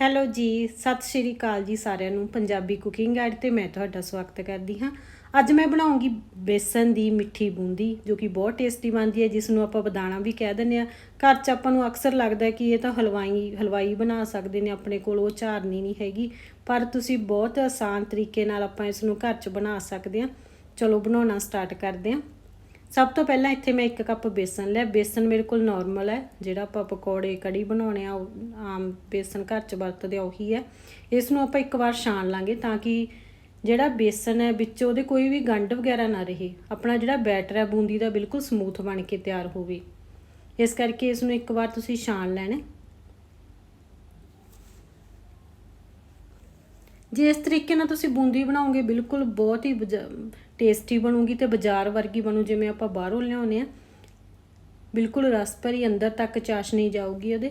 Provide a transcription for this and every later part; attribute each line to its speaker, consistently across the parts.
Speaker 1: Hello ਜੀ, ਸਤਿ ਸ਼੍ਰੀ ਅਕਾਲ ਜੀ ਸਾਰਿਆਂ ਨੂੰ, ਪੰਜਾਬੀ ਕੁਕਿੰਗ ਗਾਈਡ ਤੇ ਮੈਂ ਤੁਹਾਡਾ ਸਵਾਗਤ ਕਰਦੀ ਹਾਂ। ਅੱਜ ਮੈਂ ਬਣਾਉਂਗੀ ਬੇਸਨ ਦੀ ਮਿੱਠੀ ਬੂੰਦੀ, ਜੋ ਕਿ ਬਹੁਤ ਟੇਸਟੀ ਬਣਦੀ ਹੈ ਜਿਸ ਨੂੰ ਆਪਾਂ ਬਦਾਣਾ ਵੀ ਕਹਿ ਦਿੰਦੇ ਆ ਘਰ 'ਚ ਆਪਾਂ ਨੂੰ ਅਕਸਰ ਲੱਗਦਾ ਕਿ ਇਹ ਤਾਂ ਹਲਵਾਈ ਹਲਵਾਈ ਬਣਾ ਸਕਦੇ ਨੇ, ਆਪਣੇ ਕੋਲ ਉਹ ਝਾਰਨੀ ਨਹੀਂ ਹੈਗੀ, ਪਰ ਤੁਸੀਂ ਬਹੁਤ ਆਸਾਨ ਤਰੀਕੇ ਨਾਲ ਆਪਾਂ ਇਸ ਨੂੰ ਘਰ 'ਚ ਬਣਾ ਸਕਦੇ ਹਾਂ। ਚਲੋ ਬਣਾਉਣਾ ਸਟਾਰਟ ਕਰਦੇ ਹਾਂ। ਸਭ ਤੋਂ ਪਹਿਲਾਂ ਇੱਥੇ ਮੈਂ 1 ਕੱਪ ਬੇਸਨ ਲਿਆ। ਬੇਸਨ ਮੇਰੇ ਕੋਲ ਨਾਰਮਲ ਹੈ। ਜਿਹੜਾ ਆਪਾਂ ਪਕੌੜੇ, ਕੜੀ ਬਣਾਉਣੇ ਆ, ਉਹ ਆਮ ਬੇਸਨ ਘਰ 'ਚ ਵਰਤਦੇ ਆ, ਉਹੀ ਹੈ। ਇਸ ਨੂੰ ਆਪਾਂ ਇੱਕ ਵਾਰ ਛਾਣ ਲਾਂਗੇ ਤਾਂ ਕਿ ਜਿਹੜਾ ਬੇਸਨ ਹੈ ਵਿੱਚ ਉਹਦੇ ਕੋਈ ਵੀ ਗੰਢ ਵਗੈਰਾ ਨਾ ਰਹੇ। ਆਪਣਾ ਜਿਹੜਾ ਬੈਟਰ ਹੈ, ਬੂੰਦੀ ਦਾ ਬਿਲਕੁਲ ਸਮੂਥ ਬਣ ਕੇ ਤਿਆਰ ਹੋਵੇ। ਇਸ ਕਰਕੇ ਇਸ ਨੂੰ ਇੱਕ ਵਾਰ ਤੁਸੀਂ ਛਾਣ ਲੈਣਾ ਜੇ ਇਸ ਤਰੀਕੇ ਨਾਲ ਤੁਸੀਂ ਬੂੰਦੀ ਬਣਾਓਗੇ, ਬਿਲਕੁਲ ਬਹੁਤ ਹੀ ਟੇਸਟੀ ਬਣੂਗੀ ਤੇ ਬਾਜ਼ਾਰ ਵਰਗੀ ਬਣੂ, ਜਿਵੇਂ ਆਪਾਂ ਬਾਹਰੋਂ ਲਿਆਉਨੇ ਆ ਬਿਲਕੁਲ ਰਸ ਭਰੀ, ਅੰਦਰ ਤੱਕ ਚਾਸ਼ਨੀ ਜਾਊਗੀ ਉਹਦੇ।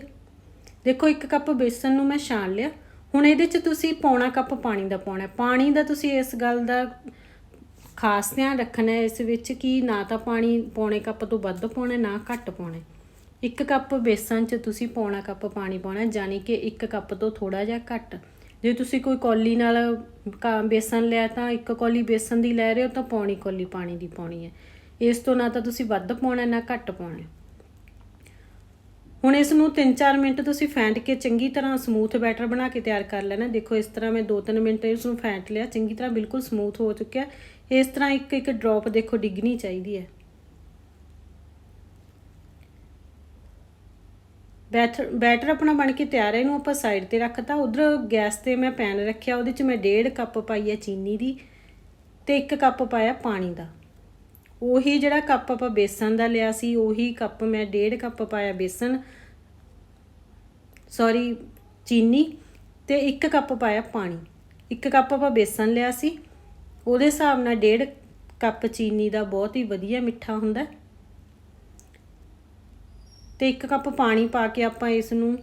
Speaker 1: ਦੇਖੋ, ਇੱਕ ਕੱਪ ਬੇਸਨ ਨੂੰ ਮੈਂ ਛਾਣ ਲਿਆ। ਹੁਣ ਇਹਦੇ 'ਚ ਤੁਸੀਂ ਪੌਣਾ ਕੱਪ ਪਾਣੀ ਦਾ ਪਾਉਣਾ ਪਾਣੀ ਦਾ ਤੁਸੀਂ ਇਸ ਗੱਲ ਦਾ ਖਾਸ ਧਿਆਨ ਰੱਖਣਾ ਇਸ ਵਿੱਚ ਕਿ ਨਾ ਤਾਂ ਪਾਣੀ ਪੌਣੇ ਕੱਪ ਤੋਂ ਵੱਧ ਪਾਉਣਾ, ਨਾ ਘੱਟ ਪਾਉਣਾ ਇੱਕ ਕੱਪ ਬੇਸਨ 'ਚ ਤੁਸੀਂ ਪੌਣਾ ਕੱਪ ਪਾਣੀ ਪਾਉਣਾ ਯਾਨੀ ਕਿ ਇੱਕ ਕੱਪ ਤੋਂ ਥੋੜਾ ਜਿਹਾ ਘੱਟ। ਜੇ ਤੁਸੀਂ ਕੋਈ ਕੌਲੀ ਨਾਲ ਬੇਸਨ ਲਿਆ ਤਾਂ ਇੱਕ ਕੌਲੀ ਬੇਸਨ ਦੀ ਲੈ ਰਹੇ ਹੋ ਤਾਂ ਪੌਣੀ ਕੌਲੀ ਪਾਣੀ ਦੀ ਪਾਉਣੀ ਹੈ। ਇਸ ਤੋਂ ਨਾ ਤਾਂ ਤੁਸੀਂ ਵੱਧ ਪਾਉਣਾ, ਨਾ ਘੱਟ ਪਾਉਣਾ ਹੁਣ ਇਸ ਨੂੰ 3-4 ਮਿੰਟ ਤੁਸੀਂ ਫੈਂਟ ਕੇ ਚੰਗੀ ਤਰ੍ਹਾਂ ਸਮੂਥ ਬੈਟਰ ਬਣਾ ਕੇ ਤਿਆਰ ਕਰ ਲੈਣਾ। ਦੇਖੋ, ਇਸ ਤਰ੍ਹਾਂ ਮੈਂ 2-3 ਮਿੰਟ ਇਸ ਨੂੰ ਫੈਂਟ ਲਿਆ। ਚੰਗੀ ਤਰ੍ਹਾਂ ਬਿਲਕੁਲ ਸਮੂਥ ਹੋ ਚੁੱਕਿਆ। ਇਸ ਤਰ੍ਹਾਂ ਇੱਕ ਇੱਕ ਡ੍ਰੌਪ ਦੇਖੋ, ਡਿੱਗਣੀ ਚਾਹੀਦੀ ਹੈ। ਬੈਟਰ ਬੈਟਰ ਆਪਣਾ ਬਣ ਕੇ ਤਿਆਰ ਹੈ, ਇਹਨੂੰ ਆਪਾਂ ਸਾਈਡ ਤੇ ਰੱਖਤਾ। ਉਧਰ ਗੈਸ ਤੇ ਮੈਂ ਪੈਨ ਰੱਖਿਆ, ਉਹਦੇ 'ਚ ਮੈਂ 1.5 ਕੱਪ ਪਾਈ ਹੈ ਚੀਨੀ ਦੀ ਤੇ 1 ਕੱਪ ਪਾਇਆ ਪਾਣੀ ਦਾ। ਉਹੀ ਜਿਹੜਾ ਕੱਪ ਆਪਾਂ ਬੇਸਨ ਦਾ ਲਿਆ ਸੀ, ਉਹੀ ਕੱਪ ਮੈਂ 1.5 ਕੱਪ ਪਾਇਆ ਬੇਸਨ ਸੌਰੀ ਚੀਨੀ ਤੇ 1 ਕੱਪ ਪਾਇਆ ਪਾਣੀ। 1 ਕੱਪ ਆਪਾਂ ਬੇਸਨ ਲਿਆ ਸੀ, ਉਹਦੇ ਹਿਸਾਬ ਨਾਲ 1.5 ਕੱਪ ਚੀਨੀ ਦਾ ਬਹੁਤ ਹੀ ਵਧੀਆ ਮਿੱਠਾ ਹੁੰਦਾ ਤੇ 1 ਕੱਪ ਪਾਣੀ ਪਾ ਕੇ ਆਪਾਂ ਇਸ ਨੂੰ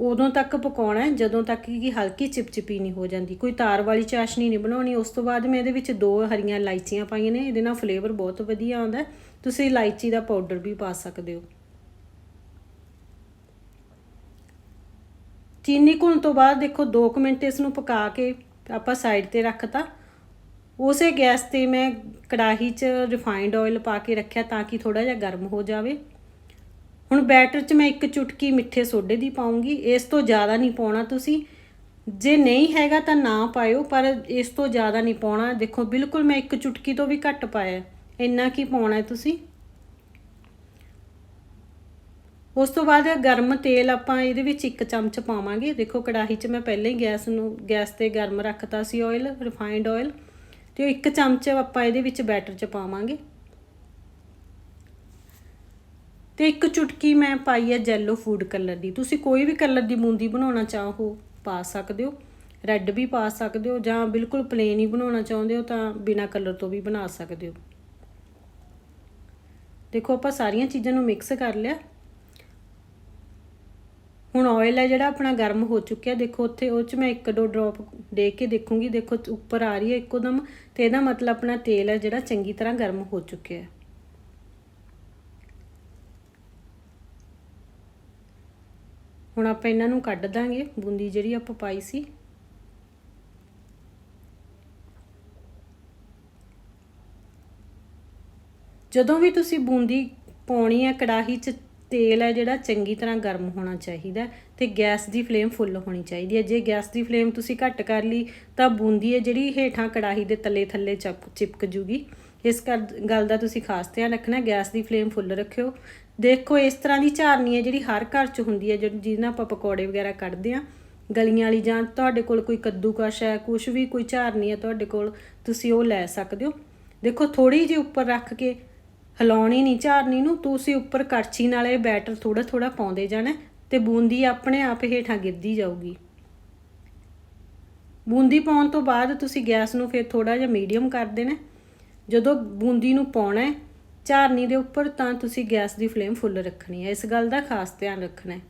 Speaker 1: ਉਦੋਂ ਤੱਕ ਪਕਾਉਣਾ ਹੈ, ਜਦੋਂ ਤੱਕ ਕਿ ਹਲਕੀ ਚਿਪਚਿਪੀ ਨਹੀਂ ਹੋ ਜਾਂਦੀ। ਕੋਈ ਤਾਰ ਵਾਲੀ ਚਾਸ਼ਨੀ ਨਹੀਂ ਬਣਾਉਣੀ। ਉਸ ਤੋਂ ਬਾਅਦ ਮੈਂ ਇਹਦੇ ਵਿੱਚ ਦੋ ਹਰੀਆਂ ਇਲਾਇਚੀਆਂ ਪਾਈਆਂ ਨੇ। ਇਹਦੇ ਨਾਲ ਫਲੇਵਰ ਬਹੁਤ ਵਧੀਆ ਆਉਂਦਾ ਤੁਸੀਂ ਇਲਾਇਚੀ ਦਾ ਪਾਊਡਰ ਵੀ ਪਾ ਸਕਦੇ ਹੋ। ਚੀਨੀ ਘੁਲਣ ਤੋਂ ਬਾਅਦ ਦੇਖੋ 2 ਮਿੰਟ ਇਸ ਨੂੰ ਪਕਾ ਕੇ ਆਪਾਂ ਸਾਈਡ ਤੇ ਰੱਖਤਾ। ਉਸੇ ਗੈਸ ਤੇ ਮੈਂ ਕੜਾਹੀ 'ਚ ਰਿਫਾਈਨਡ ਆਇਲ ਪਾ ਕੇ ਰੱਖਿਆ ਤਾਂ ਕਿ ਥੋੜਾ ਜਿਹਾ ਗਰਮ ਹੋ ਜਾਵੇ। ਹੁਣ ਬੈਟਰ 'ਚ ਮੈਂ ਇੱਕ ਚੁਟਕੀ ਮਿੱਠੇ ਸੋਡੇ ਦੀ ਪਾਉਂਗੀ, ਇਸ ਤੋਂ ਜ਼ਿਆਦਾ ਨਹੀਂ ਪਾਉਣਾ ਤੁਸੀਂ। ਜੇ ਨਹੀਂ ਹੈਗਾ ਤਾਂ ਨਾ ਪਾਇਓ, ਪਰ ਇਸ ਤੋਂ ਜ਼ਿਆਦਾ ਨਹੀਂ ਪਾਉਣਾ। ਦੇਖੋ, ਬਿਲਕੁਲ ਮੈਂ ਇੱਕ ਚੁਟਕੀ ਤੋਂ ਵੀ ਘੱਟ ਪਾਇਆ। ਇੰਨਾ ਕੀ ਪਾਉਣਾ ਹੈ ਤੁਸੀਂ? ਉਸ ਤੋਂ ਬਾਅਦ ਗਰਮ ਤੇਲ ਆਪਾਂ ਇਹਦੇ ਵਿੱਚ ਇੱਕ ਚਮਚ ਪਾਵਾਂਗੇ। ਦੇਖੋ, ਕੜਾਹੀ 'ਚ ਮੈਂ ਪਹਿਲਾਂ ਹੀ ਗੈਸ ਨੂੰ, ਗੈਸ ਤੇ ਗਰਮ ਰੱਖਤਾ ਸੀ ਆਇਲ ਰਿਫਾਈਨਡ ਆਇਲ ਤੇ ਇੱਕ ਚਮਚ ਆਪਾਂ ਇਹਦੇ ਵਿੱਚ ਬੈਟਰ 'ਚ ਪਾਵਾਂਗੇ। ਤੇ ਇੱਕ ਚੁਟਕੀ ਮੈਂ ਪਾਈ ਹੈ ਜੈਲੋ ਫੂਡ ਕਲਰ ਦੀ। ਤੁਸੀਂ ਕੋਈ ਵੀ ਕਲਰ ਦੀ ਬੂੰਦੀ ਬਣਾਉਣਾ ਚਾਹੋ ਪਾ ਸਕਦੇ ਹੋ। ਰੈੱਡ ਵੀ ਪਾ ਸਕਦੇ ਹੋ ਜਾਂ ਬਿਲਕੁਲ ਪਲੇਨ ਹੀ ਬਣਾਉਣਾ ਚਾਹੁੰਦੇ ਹੋ ਤਾਂ ਬਿਨਾ ਕਲਰ ਤੋਂ ਵੀ ਬਣਾ ਸਕਦੇ ਹੋ। ਦੇਖੋ, ਆਪਾਂ ਸਾਰੀਆਂ ਚੀਜ਼ਾਂ ਨੂੰ ਮਿਕਸ ਕਰ ਲਿਆ। ਹੁਣ ਆਇਲ ਹੈ ਜਿਹੜਾ ਆਪਣਾ ਗਰਮ ਹੋ ਚੁੱਕਿਆ। ਦੇਖੋ, ਉੱਥੇ ਉਹ ਚ ਮੈਂ ਇੱਕ ਦੋ ਡ੍ਰੌਪ ਦੇ ਕੇ ਦੇਖੂੰਗੀ। ਦੇਖੋ, ਉੱਪਰ ਆ ਰਹੀ ਹੈ ਇੱਕੋ ਦਮ ਤੇ ਇਹਦਾ ਮਤਲਬ ਆਪਣਾ ਤੇਲ ਹੈ ਜਿਹੜਾ ਚੰਗੀ ਤਰ੍ਹਾਂ ਗਰਮ ਹੋ ਚੁੱਕਿਆ ਹੈ। ਹੁਣ ਆਪਾਂ ਇਹਨਾਂ ਨੂੰ ਕੱਢ ਦਾਂਗੇ। ਬੂੰਦੀ ਜਿਹੜੀ ਆਪਾਂ ਪਾਈ ਸੀ। ਜਦੋਂ ਵੀ ਤੁਸੀਂ ਬੂੰਦੀ ਪਾਉਣੀ ਹੈ, ਕੜਾਹੀ 'ਚ ਤੇਲ ਹੈ ਜਿਹੜਾ, ਚੰਗੀ ਤਰ੍ਹਾਂ ਗਰਮ ਹੋਣਾ ਚਾਹੀਦਾ ਤੇ ਗੈਸ ਦੀ ਫਲੇਮ ਫੁੱਲ ਹੋਣੀ ਚਾਹੀਦੀ ਹੈ। ਜੇ ਗੈਸ ਦੀ ਫਲੇਮ ਤੁਸੀਂ ਘੱਟ ਕਰ ਲਈ, ਤਾਂ ਬੂੰਦੀ ਹੈ ਜਿਹੜੀ ਹੇਠਾਂ ਕੜਾਹੀ ਦੇ ਤਲੇ ਥੱਲੇ ਚਿਪਕ ਜੂਗੀ। ਇਸ ਗੱਲ ਦਾ ਤੁਸੀਂ ਖਾਸ ਧਿਆਨ ਰੱਖਣਾ, ਗੈਸ ਦੀ ਫਲੇਮ ਫੁੱਲ ਰੱਖਿਓ। ਦੇਖੋ, ਇਸ ਤਰ੍ਹਾਂ ਦੀ ਝਾਰਨੀ ਹੈ ਜਿਹੜੀ ਹਰ ਘਰ 'ਚ ਹੁੰਦੀ ਹੈ ਜਿਹੜੀ ਜਿਹਨਾਂ ਆਪਾਂ ਪਕੌੜੇ ਵਗੈਰਾ ਕੱਢਦੇ ਆ ਗਲੀਆਂ ਵਾਲੀ ਜਾਂ ਤੁਹਾਡੇ ਕੋਲ ਕੋਈ ਕੱਦੂਕਸ਼ ਹੈ ਕੁਝ ਵੀ ਕੋਈ ਝਾਰਨੀ ਹੈ ਤੁਹਾਡੇ ਕੋਲ, ਤੁਸੀਂ ਉਹ ਲੈ ਸਕਦੇ ਹੋ। ਦੇਖੋ ਥੋੜੀ ਜਿਹੀ ਉੱਪਰ ਰੱਖ ਕੇ ਹਿਲਾਉਣੀ ਨਹੀਂ ਝਾਰਨੀ ਨੂੰ, ਤੁਸੀਂ ਉੱਪਰ ਕੜਛੀ ਨਾਲ ਇਹ ਬੈਟਰ ਥੋੜਾ ਥੋੜਾ ਪਾਉਂਦੇ ਜਾਣਾ ਤੇ ਬੂੰਦੀ ਆਪਣੇ ਆਪ ਹੇਠਾਂ ਗਿਰਦੀ ਜਾਊਗੀ। ਬੂੰਦੀ ਪਾਉਣ ਤੋਂ ਬਾਅਦ ਤੁਸੀਂ ਗੈਸ ਨੂੰ ਫਿਰ ਥੋੜਾ ਜਿਹਾ ਮੀਡੀਅਮ ਕਰ ਦੇਣਾ ਜਦੋਂ ਬੂੰਦੀ ਨੂੰ ਪਾਉਣਾ ਹੈ ਝਾਰਨੀ ਦੇ ਉੱਪਰ ਤਾਂ ਤੁਸੀਂ ਗੈਸ ਦੀ ਫਲੇਮ ਫੁੱਲ ਰੱਖਣੀ ਹੈ। ਇਸ ਗੱਲ ਦਾ ਖਾਸ ਧਿਆਨ ਰੱਖਣਾ ਹੈ।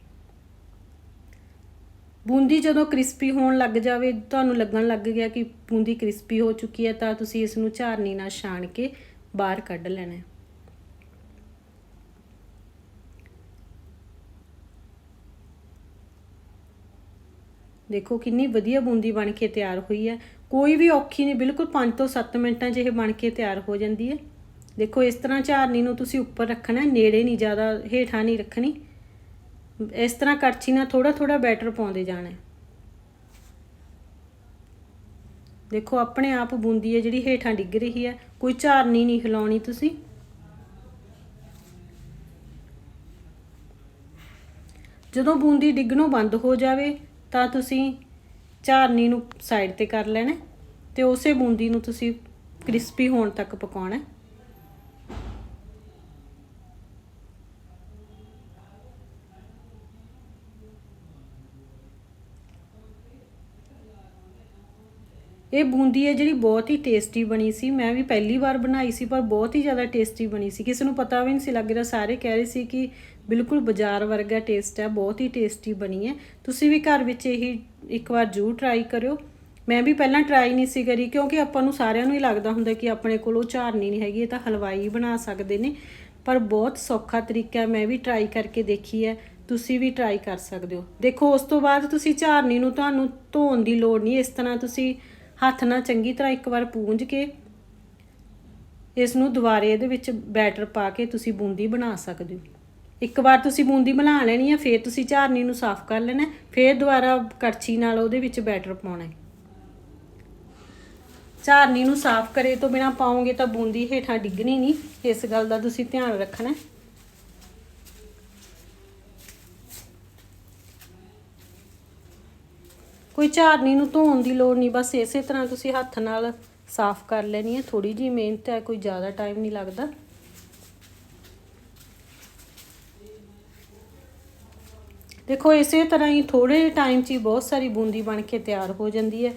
Speaker 1: ਬੂੰਦੀ ਜਦੋਂ ਕ੍ਰਿਸਪੀ ਹੋਣ ਲੱਗ ਜਾਵੇ, ਤੁਹਾਨੂੰ ਲੱਗਣ ਲੱਗ ਗਿਆ ਕਿ ਬੂੰਦੀ ਕ੍ਰਿਸਪੀ ਹੋ ਚੁੱਕੀ ਹੈ, ਤਾਂ ਤੁਸੀਂ ਇਸ ਨੂੰ ਝਾਰਨੀ ਨਾਲ ਛਾਣ ਕੇ ਬਾਹਰ ਕੱਢ ਲੈਣਾ ਹੈ। ਦੇਖੋ, ਕਿੰਨੀ ਵਧੀਆ ਬੂੰਦੀ ਬਣ ਕੇ ਤਿਆਰ ਹੋਈ ਹੈ। ਕੋਈ ਵੀ ਔਖੀ ਨਹੀਂ, ਬਿਲਕੁਲ 5 ਤੋਂ 7 ਮਿੰਟਾਂ 'ਚ ਇਹ ਬਣ ਕੇ ਤਿਆਰ ਹੋ ਜਾਂਦੀ ਹੈ। ਦੇਖੋ, ਇਸ ਤਰ੍ਹਾਂ ਝਾਰਨੀ ਨੂੰ ਤੁਸੀਂ ਉੱਪਰ ਰੱਖਣਾ, ਨੇੜੇ ਨਹੀਂ, ਜ਼ਿਆਦਾ ਹੇਠਾਂ ਨਹੀਂ ਰੱਖਣੀ। ਇਸ ਤਰ੍ਹਾਂ ਕੜਛੀ ਨਾਲ ਥੋੜਾ ਥੋੜਾ ਬੈਟਰ ਪਾਉਂਦੇ ਜਾਣਾ ਦੇਖੋ, ਆਪਣੇ ਆਪ ਬੂੰਦੀ ਹੈ ਜਿਹੜੀ ਹੇਠਾਂ ਡਿੱਗ ਰਹੀ ਹੈ। ਕੋਈ ਝਾਰਨੀ ਨਹੀਂ ਹਿਲਾਉਣੀ ਤੁਸੀਂ। ਜਦੋਂ ਬੂੰਦੀ ਡਿੱਗਣੋਂ ਬੰਦ ਹੋ ਜਾਵੇ, ਤਾਂ ਤੁਸੀਂ ਝਾਰਨੀ ਨੂੰ ਸਾਈਡ ਤੇ ਕਰ ਲੈਣਾ ਹੈ ਤੇ ਉਸੇ ਬੂੰਦੀ ਨੂੰ ਤੁਸੀਂ ਕ੍ਰਿਸਪੀ ਹੋਣ ਤੱਕ ਪਕਾਉਣਾ ਇਹ ਬੂੰਦੀ ਹੈ ਜਿਹੜੀ ਬਹੁਤ ਹੀ ਟੇਸਟੀ ਬਣੀ ਸੀ। ਮੈਂ ਵੀ ਪਹਿਲੀ ਵਾਰ ਬਣਾਈ ਸੀ, ਪਰ ਬਹੁਤ ਹੀ ਜ਼ਿਆਦਾ ਟੇਸਟੀ ਬਣੀ ਸੀ। ਕਿਸੇ ਨੂੰ ਪਤਾ ਵੀ ਨਹੀਂ ਸੀ ਲੱਗ ਰਿਹਾ। ਸਾਰੇ ਕਹਿ ਰਹੇ ਸੀ ਕਿ ਬਿਲਕੁਲ ਬਾਜ਼ਾਰ ਵਰਗਾ ਟੇਸਟ ਹੈ, ਬਹੁਤ ਹੀ ਟੇਸਟੀ ਬਣੀ ਹੈ। ਤੁਸੀਂ ਵੀ ਘਰ ਵਿੱਚ ਇਹੀ ਇੱਕ ਵਾਰ ਜ਼ਰੂਰ ਟਰਾਈ ਕਰਿਓ। ਮੈਂ ਵੀ ਪਹਿਲਾਂ ਟਰਾਈ ਨਹੀਂ ਸੀ ਕਰੀ, ਕਿਉਂਕਿ ਆਪਾਂ ਨੂੰ ਸਾਰਿਆਂ ਨੂੰ ਹੀ ਲੱਗਦਾ ਹੁੰਦਾ ਕਿ ਆਪਣੇ ਕੋਲ ਉਹ ਝਾਰਨੀ ਨਹੀਂ ਹੈਗੀ, ਇਹ ਤਾਂ ਹਲਵਾਈ ਬਣਾ ਸਕਦੇ ਨੇ। ਪਰ ਬਹੁਤ ਸੌਖਾ ਤਰੀਕਾ ਮੈਂ ਵੀ ਟਰਾਈ ਕਰਕੇ ਦੇਖੀ ਹੈ। ਤੁਸੀਂ ਵੀ ਟਰਾਈ ਕਰ ਸਕਦੇ ਹੋ। ਦੇਖੋ, ਉਸ ਤੋਂ ਬਾਅਦ ਤੁਸੀਂ ਝਾਰਨੀ ਨੂੰ ਤੁਹਾਨੂੰ ਧੋਣ ਦੀ ਲੋੜ ਨਹੀਂ। ਇਸ ਤਰ੍ਹਾਂ ਤੁਸੀਂ ਹੱਥ ਨਾਲ ਚੰਗੀ ਤਰ੍ਹਾਂ ਇੱਕ ਵਾਰ ਪੂੰਝ ਕੇ ਇਸ ਨੂੰ ਦੁਬਾਰੇ ਇਹਦੇ ਵਿੱਚ ਬੈਟਰ ਪਾ ਕੇ ਤੁਸੀਂ ਬੂੰਦੀ ਬਣਾ ਸਕਦੇ ਹੋ। ਇੱਕ ਵਾਰ ਤੁਸੀਂ ਬੂੰਦੀ ਬਣਾ ਲੈਣੀ ਹੈ ਫਿਰ ਤੁਸੀਂ ਝਾਰਨੀ ਨੂੰ ਸਾਫ਼ ਕਰ ਲੈਣਾ, ਫਿਰ ਦੁਬਾਰਾ ਕੜਛੀ ਨਾਲ ਉਹਦੇ ਵਿੱਚ ਬੈਟਰ ਪਾਉਣਾ। ਹੈ ਝਾਰਨੀ ਨੂੰ ਸਾਫ਼ ਕਰੇ ਤੋਂ ਬਿਨਾ ਪਾਓਗੇ ਤਾਂ ਬੂੰਦੀ ਹੇਠਾਂ ਡਿੱਗਣੀ ਨਹੀਂ, ਇਸ ਗੱਲ ਦਾ ਤੁਸੀਂ ਧਿਆਨ ਰੱਖਣਾ। ਹੈ ਕੋਈ ਝਾਰਨੀ ਨੂੰ ਧੋਣ ਦੀ ਲੋੜ ਨਹੀਂ, ਬਸ ਇਸੇ ਤਰ੍ਹਾਂ ਤੁਸੀਂ ਹੱਥ ਨਾਲ ਸਾਫ਼ ਕਰ ਲੈਣੀ ਹੈ। ਥੋੜੀ ਜੀ ਮਿਹਨਤ ਹੈ, ਕੋਈ ਜ਼ਿਆਦਾ ਟਾਈਮ ਨਹੀਂ ਲੱਗਦਾ। ਦੇਖੋ, ਇਸੇ ਤਰ੍ਹਾਂ ਹੀ ਥੋੜੇ ਟਾਈਮ 'ਚ ਹੀ ਬਹੁਤ ਸਾਰੀ ਬੂੰਦੀ ਬਣ ਕੇ ਤਿਆਰ ਹੋ ਜਾਂਦੀ ਹੈ।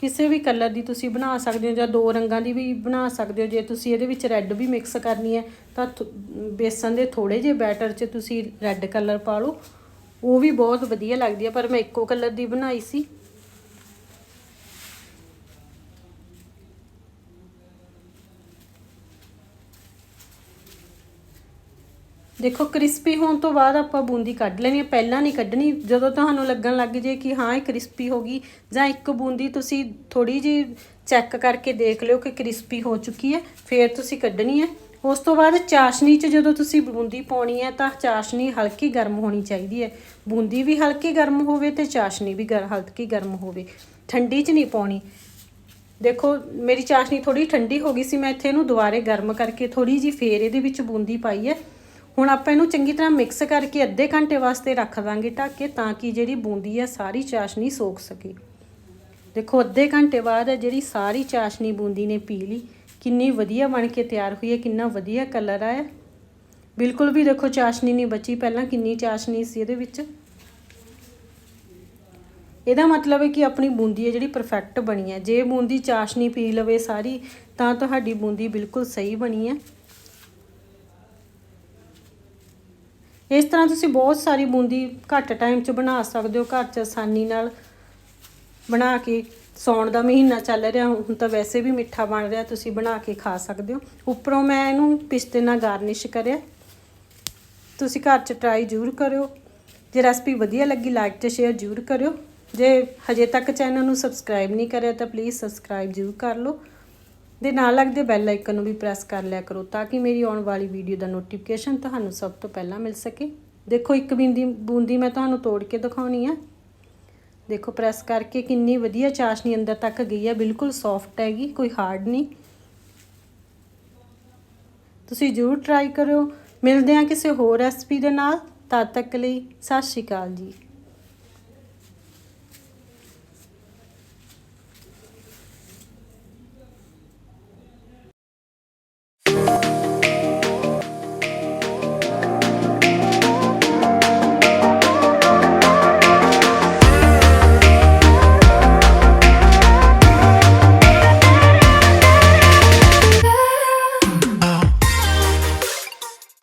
Speaker 1: ਕਿਸੇ ਵੀ ਕਲਰ ਦੀ ਤੁਸੀਂ ਬਣਾ ਸਕਦੇ ਹੋ ਜਾਂ ਦੋ ਰੰਗਾਂ ਦੀ ਵੀ ਬਣਾ ਸਕਦੇ ਹੋ। ਜੇ ਤੁਸੀਂ ਇਹਦੇ ਵਿੱਚ ਰੈੱਡ ਵੀ ਮਿਕਸ ਕਰਨੀ ਹੈ, ਤਾਂ ਬੇਸਨ ਦੇ ਥੋੜੇ ਜਿਹੇ ਬੈਟਰ 'ਚ ਤੁਸੀਂ ਰੈੱਡ ਕਲਰ ਪਾ ਲਓ। ਉਹ ਵੀ ਬਹੁਤ ਵਧੀਆ ਲੱਗਦੀ ਹੈ ਪਰ ਮੈਂ ਇੱਕੋ ਕਲਰ ਦੀ ਬਣਾਈ ਸੀ। ਦੇਖੋ, ਕ੍ਰਿਸਪੀ ਹੋਣ ਤੋਂ ਬਾਅਦ ਆਪਾਂ ਬੂੰਦੀ ਕੱਢ ਲੈਣੀ ਹੈ ਪਹਿਲਾਂ ਨਹੀਂ ਕੱਢਣੀ, ਜਦੋਂ ਤੁਹਾਨੂੰ ਲੱਗਣ ਲੱਗ ਜੇ ਕਿ ਹਾਂ, ਇਹ ਕ੍ਰਿਸਪੀ ਹੋ ਗਈ, ਜਾਂ ਇੱਕ ਬੂੰਦੀ ਤੁਸੀਂ ਥੋੜੀ ਜੀ ਚੈੱਕ ਕਰਕੇ ਦੇਖ ਲਿਓ ਕਿ ਕ੍ਰਿਸਪੀ ਹੋ ਚੁੱਕੀ ਹੈ, ਫਿਰ ਤੁਸੀਂ ਕੱਢਣੀ ਹੈ। ਉਸ ਤੋਂ ਬਾਅਦ ਚਾਸ਼ਨੀ 'ਚ ਜਦੋਂ ਤੁਸੀਂ ਬੂੰਦੀ ਪਾਉਣੀ ਹੈ ਤਾਂ ਚਾਸ਼ਨੀ ਹਲਕੀ ਗਰਮ ਹੋਣੀ ਚਾਹੀਦੀ ਹੈ। ਬੂੰਦੀ ਵੀ ਹਲਕੀ ਗਰਮ ਹੋਵੇ ਤੇ ਚਾਸ਼ਨੀ ਵੀ ਗਰ, ਹਲਕੀ ਗਰਮ ਹੋਵੇ। ਠੰਡੀ 'ਚ ਨਹੀਂ ਪਾਉਣੀ। ਦੇਖੋ, ਮੇਰੀ ਚਾਸ਼ਨੀ ਥੋੜੀ ਠੰਡੀ ਹੋ ਗਈ ਸੀ, ਮੈਂ ਇੱਥੇ ਇਹਨੂੰ ਦੁਬਾਰੇ ਗਰਮ ਕਰਕੇ ਥੋੜੀ ਜੀ ਫੇਰ ਇਹਦੇ ਵਿੱਚ ਬੂੰਦੀ ਪਾਈ ਹੈ। ਹੁਣ ਆਪਾਂ ਇਹਨੂੰ ਚੰਗੀ ਤਰ੍ਹਾਂ ਮਿਕਸ ਕਰਕੇ ਅੱਧੇ ਘੰਟੇ ਵਾਸਤੇ ਰੱਖ ਦਾਂਗੇ ਢੱਕ ਕੇ ਤਾਂ ਕਿ ਜਿਹੜੀ ਬੂੰਦੀ ਹੈ ਸਾਰੀ ਚਾਸ਼ਨੀ ਸੋਖ ਸਕੇ। ਦੇਖੋ, ਅੱਧੇ ਘੰਟੇ ਬਾਅਦ ਜਿਹੜੀ ਸਾਰੀ ਚਾਸ਼ਨੀ ਬੂੰਦੀ ਨੇ ਪੀ ਲਈ ਕਿੰਨੀ ਵਧੀਆ ਬਣ ਕੇ ਤਿਆਰ ਹੋਈ ਹੈ, ਕਿੰਨਾ ਵਧੀਆ ਕਲਰ ਆਇਆ। ਬਿਲਕੁਲ ਵੀ ਦੇਖੋ, ਚਾਸ਼ਨੀ ਨਹੀਂ ਬਚੀ। ਪਹਿਲਾਂ ਕਿੰਨੀ ਚਾਸ਼ਨੀ ਸੀ ਇਹਦੇ ਵਿੱਚ। ਇਹਦਾ ਮਤਲਬ ਹੈ ਕਿ ਆਪਣੀ ਬੂੰਦੀ ਹੈ ਜਿਹੜੀ ਪਰਫੈਕਟ ਬਣੀ ਹੈ। ਜੇ ਬੂੰਦੀ ਚਾਸ਼ਨੀ ਪੀ ਲਵੇ ਸਾਰੀ, ਤਾਂ ਤੁਹਾਡੀ ਬੂੰਦੀ ਬਿਲਕੁਲ ਸਹੀ ਬਣੀ ਹੈ। ਇਸ ਤਰ੍ਹਾਂ ਤੁਸੀਂ ਬਹੁਤ ਸਾਰੀ ਬੂੰਦੀ ਘੱਟ ਟਾਈਮ 'ਚ ਬਣਾ ਸਕਦੇ ਹੋ ਘਰ 'ਚ ਆਸਾਨੀ ਨਾਲ ਬਣਾ ਕੇ ਸੌਣ ਦਾ ਮਹੀਨਾ ਚੱਲ ਰਿਹਾ, ਹੁਣ ਤਾਂ ਵੈਸੇ ਵੀ ਮਿੱਠਾ ਬਣ ਰਿਹਾ, ਤੁਸੀਂ ਬਣਾ ਕੇ ਖਾ ਸਕਦੇ ਹੋ। ਉੱਪਰੋਂ ਮੈਂ ਇਹਨੂੰ ਪਿਸਤੇ ਨਾਲ ਗਾਰਨਿਸ਼ ਕਰਿਆ। ਤੁਸੀਂ ਘਰ 'ਚ ਟਰਾਈ ਜ਼ਰੂਰ ਕਰਿਓ। ਜੇ ਰੈਸਪੀ ਵਧੀਆ ਲੱਗੀ ਲਾਈਕ ਤੇ ਸ਼ੇਅਰ ਜ਼ਰੂਰ ਕਰਿਓ। ਜੇ ਹਜੇ ਤੱਕ ਚੈਨਲ ਨੂੰ ਸਬਸਕ੍ਰਾਈਬ ਨਹੀਂ ਕਰਿਆ, ਤਾਂ ਪਲੀਜ਼ ਸਬਸਕ੍ਰਾਈਬ ਜ਼ਰੂਰ ਕਰ ਲਓ। ਦੇ ਨਾਲ ਲੱਗਦੇ ਬੈਲ ਆਈਕਨ ਨੂੰ ਵੀ ਪ੍ਰੈਸ ਕਰ ਲਿਆ ਕਰੋ, ਤਾਂ ਕਿ ਮੇਰੀ ਆਉਣ ਵਾਲੀ ਵੀਡੀਓ ਦਾ ਨੋਟੀਫਿਕੇਸ਼ਨ ਤੁਹਾਨੂੰ ਸਭ ਤੋਂ ਪਹਿਲਾਂ ਮਿਲ ਸਕੇ। ਦੇਖੋ, ਇੱਕ ਬਿੰਦੀ, ਬੂੰਦੀ ਮੈਂ ਤੁਹਾਨੂੰ ਤੋੜ ਕੇ ਦਿਖਾਉਣੀ ਆ। ਦੇਖੋ ਪ੍ਰੈਸ ਕਰਕੇ ਕਿੰਨੀ ਵਧੀਆ ਚਾਸ਼ਨੀ ਅੰਦਰ ਤੱਕ ਗਈ ਹੈ। ਬਿਲਕੁਲ ਸੌਫਟ ਹੈਗੀ, ਕੋਈ ਹਾਰਡ ਨਹੀਂ। ਤੁਸੀਂ ਜ਼ਰੂਰ ਟਰਾਈ ਕਰਿਓ। ਮਿਲਦੇ ਹਾਂ ਕਿਸੇ ਹੋਰ ਰੈਸਪੀ ਦੇ ਨਾਲ। ਤਦ ਤੱਕ ਲਈ ਸਤਿ ਸ਼੍ਰੀ ਅਕਾਲ ਜੀ।